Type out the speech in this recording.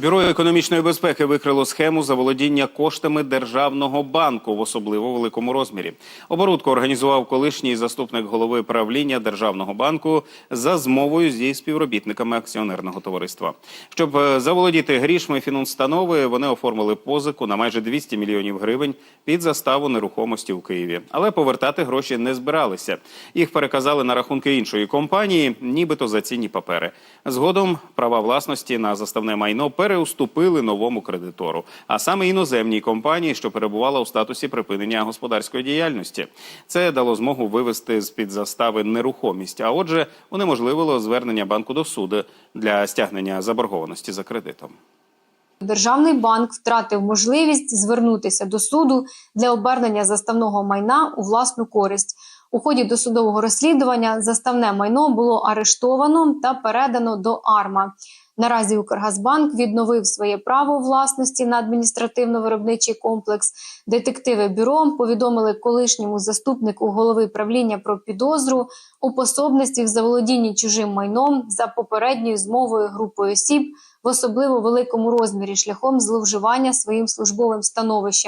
Бюро економічної безпеки викрило схему заволодіння коштами державного банку в особливо великому розмірі. Оборудку організував колишній заступник голови правління державного банку за змовою зі співробітниками акціонерного товариства. Щоб е, заволодіти грішми фінустанови, вони оформили позику на майже 200 мільйонів гривень під заставу нерухомості у Києві. Але повертати гроші не збиралися. Їх переказали на рахунки іншої компанії, нібито за цінні папери. Згодом права власності на заставне майно переуступили новому кредитору, а саме іноземній компанії, що перебувала у статусі припинення господарської діяльності. Це дало змогу вивести з під застави нерухомість, а отже, унеможливило звернення банку до суду для стягнення заборгованості за кредитом. Державний банк втратив можливість звернутися до суду для обернення заставного майна у власну користь. У ході досудового розслідування заставне майно було арештовано та передано до АРМА. Наразі Укргазбанк відновив своє право власності на адміністративно-виробничий комплекс. Детективи бюро повідомили колишньому заступнику голови правління про підозру у пособництві в заволодінні чужим майном за попередньою змовою групою осіб в особливо великому розмірі шляхом зловживання своїм службовим становищем.